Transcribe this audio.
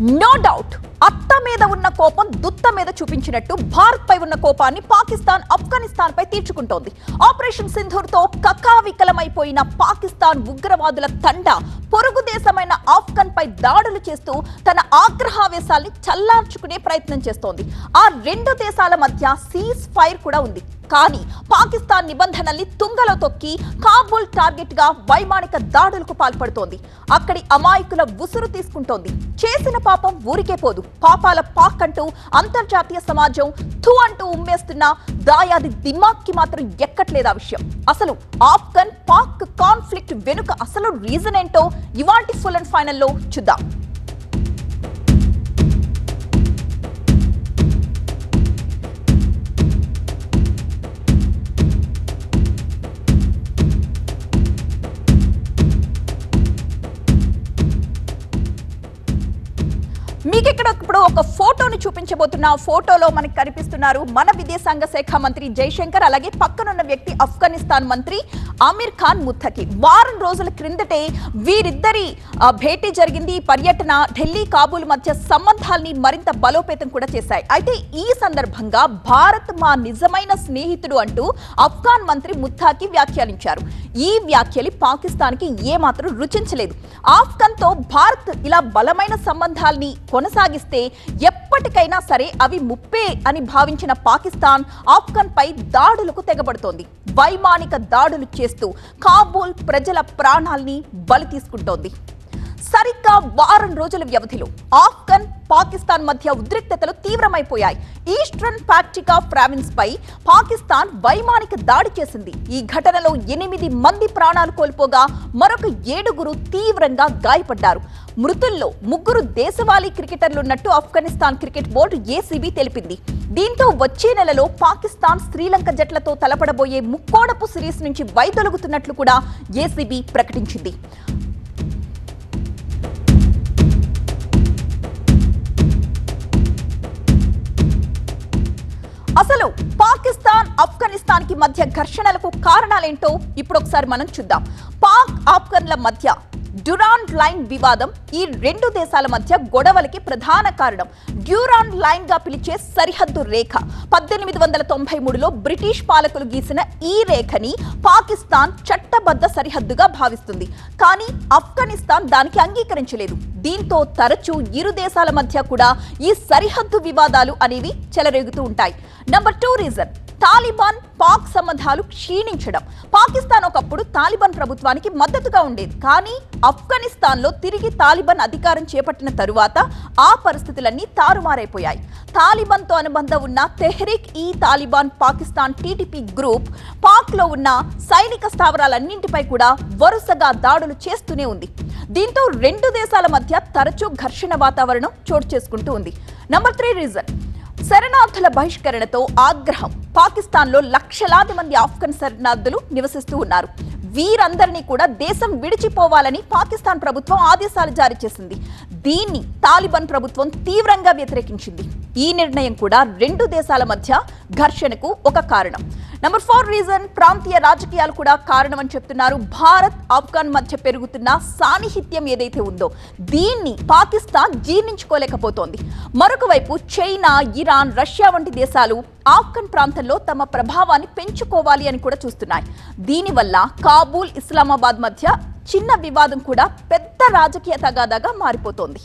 No doubt అత్త మీద ఉన్న కోపం దుత్త మీద చూపించినట్టు భారత్ పై ఉన్న కోపాన్ని పాకిస్తాన్ ఆఫ్ఘనిస్తాన్ పై తీర్చుకుంటోంది. ఆపరేషన్ సింధూర్తో కకావికలమైపోయిన పాకిస్తాన్ ఉగ్రవాదుల తండ పొరుగు దేశమైన ఆఫ్ఘన్ పై దాడులు చేస్తూ తన ఆగ్రహావేశాల్ని చల్లార్చుకునే ప్రయత్నం చేస్తోంది. ఆ రెండు దేశాల మధ్య సీజ్ ఫైర్ కూడా ఉంది. కానీ పాకిస్తాన్ నిబంధనల్ని తుంగలో తొక్కి కాబూల్ టార్గెట్గా వైమానిక దాడులకు పాల్పడుతోంది. అక్కడి అమాయకుల ఉసురు తీసుకుంటోంది. చేసిన పాపం ఊరికే పోదు. పాపాల పాక్ అంటూ అంతర్జాతీయ సమాజం థు అంటూ ఉమ్మేస్తున్న దాయాది దిమాక్కి మాత్రం ఎక్కట్లేదు ఆ విషయం. అసలు ఆఫ్ఘన్ పాక్ కాన్ఫ్లిక్ట్ వెనుక అసలు రీజన్ ఏంటో ఇవాంటి ఫుల్ అండ్ ఫైనల్లో చూద్దాం. మీకు ఇక్కడ ఇప్పుడు ఒక ఫోటోని చూపించబోతున్న ఫోటోలో మనకి కనిపిస్తున్నారు మన విదేశాంగ శాఖ మంత్రి జైశంకర్ అలాగే పక్కనున్న వ్యక్తి ఆఫ్ఘనిస్తాన్ మంత్రి ఆమీర్ ఖాన్ ముత్తకి. వారం రోజుల క్రిందటే వీరిద్దరి భేటీ జరిగింది. ఈ పర్యటన ఢిల్లీ కాబూల్ మధ్య సంబంధాల్ని మరింత బలోపేతం కూడా చేశాయి. అయితే ఈ సందర్భంగా భారత్ మా నిజమైన స్నేహితుడు అంటూ ఆఫ్ఘాన్ మంత్రి ముత్తాకి వ్యాఖ్యానించారు. ఈ వ్యాఖ్యలు పాకిస్తాన్కి ఏమాత్రం రుచించలేదు. ఆఫ్ఘన్తో భారత్ ఇలా బలమైన సంబంధాల్ని కొనసాగిస్తే ఎప్పటికైనా సరే అవి ముప్పే అని భావించిన పాకిస్తాన్ ఆఫ్ఘన్ పై దాడులకు తెగబడుతోంది. వైమానిక దాడులు చేస్తూ కాబూల్ ప్రజల ప్రాణాల్ని బలి తీసుకుంటోంది. సరిగ్గా వారం రోజుల వ్యవధిలో ఆఫ్ఘన్ పాకిస్తాన్ మధ్య ఉద్రిక్తతలు తీవ్రమైపోయాయి. ఈస్టర్న్ పాక్టికా ప్రావిన్స్ పై పాకిస్తాన్ వైమానిక దాడి చేసింది. ఈ ఘటనలో ఎనిమిది మంది ప్రాణాలు కోల్పోగా మరొక ఏడుగురు తీవ్రంగా గాయపడ్డారు. మృతుల్లో ముగ్గురు దేశవాళీ క్రికెటర్లున్నట్టు ఆఫ్ఘనిస్తాన్ క్రికెట్ బోర్డు ఏసీబీ తెలిపింది. దీంతో వచ్చే నెలలో పాకిస్తాన్ శ్రీలంక జట్లతో తలపడబోయే ముక్కోడపు సిరీస్ నుంచి వైదొలుగుతున్నట్లు కూడా ఏసీబీ ప్రకటించింది. ఆఫ్ఘనిస్తాన్కి మధ్య ఘర్షణలకు కారణాలేంటో ఇప్పుడు ఒకసారి మనం చూద్దాం. పాక్ ఆఫ్ఘన్ల మధ్య డ్యూరాన్ లైన్ వివాదం ఈ రెండు దేశాల మధ్య గొడవలకి ప్రధాన కారణం. డ్యూరాన్ లైన్గా పిలిచే సరిహద్దు రేఖ. పద్దెనిమిది వందల తొంభై మూడులో బ్రిటిష్ పాలకులు గీసిన ఈ రేఖని పాకిస్తాన్ చట్టబద్ధ సరిహద్దుగా భావిస్తుంది. కానీ ఆఫ్ఘనిస్తాన్ దానికి అంగీకరించలేదు. దీంతో తరచూ ఇరు దేశాల మధ్య కూడా ఈ సరిహద్దు వివాదాలు అనేవి చెలరేగుతూ ఉంటాయి. Number two reason. Taliban Pak సంబంధాలు క్షీణించడం. పాకిస్తాన్ ఒకప్పుడు తాలిబాన్ ప్రభుత్వానికి మద్దతుగా ఉండేది. కానీ ఆఫ్ఘనిస్తాన్లో తిరిగి తాలిబాన్ అధికారం చేపట్టిన తరువాత ఆ పరిస్థితులన్నీ తారుమారైపోయాయి. తాలిబాన్తో అనుబంధం ఉన్న తెహ్రీక్ ఈ తాలిబాన్ పాకిస్తాన్ టీటీపీ గ్రూప్ పాక్లో ఉన్న సైనిక స్థావరాలన్నింటిపై కూడా వరుసగా దాడులు చేస్తూనే ఉంది. దీంతో రెండు దేశాల మధ్య తరచూ ఘర్షణ వాతావరణం చోటు చేసుకుంటూ ఉంది. Number three reason. శరణార్థుల బహిష్కరణతో ఆగ్రహం. పాకిస్తాన్లో లక్షలాది మంది ఆఫ్ఘన్ శరణార్థులు నివసిస్తూ ఉన్నారు. వీరందరినీ కూడా దేశం విడిచిపోవాలని పాకిస్తాన్ ప్రభుత్వం ఆదేశాలు జారీ చేసింది. దీన్ని తాలిబాన్ ప్రభుత్వం తీవ్రంగా వ్యతిరేకించింది. ఈ నిర్ణయం కూడా రెండు దేశాల మధ్య ఘర్షణకు ఒక కారణం. నంబర్ ఫోర్ రీజన్ ప్రాంతీయ రాజకీయాలు కూడా కారణం అని చెప్తున్నారు. భారత్ ఆఫ్ఘాన్ మధ్య పెరుగుతున్న సాన్నిహిత్యం ఏదైతే ఉందో దీన్ని పాకిస్తాన్ జీర్ణించుకోలేకపోతోంది. మరొక వైపు చైనా ఇరాన్ రష్యా వంటి దేశాలు ఆఫ్ఘన్ ప్రాంతంలో తమ ప్రభావాన్ని పెంచుకోవాలి అని కూడా చూస్తున్నాయి. దీనివల్ల కాబూల్ ఇస్లామాబాద్ మధ్య చిన్న వివాదం కూడా పెద్ద రాజకీయ తగాదాగా మారిపోతోంది.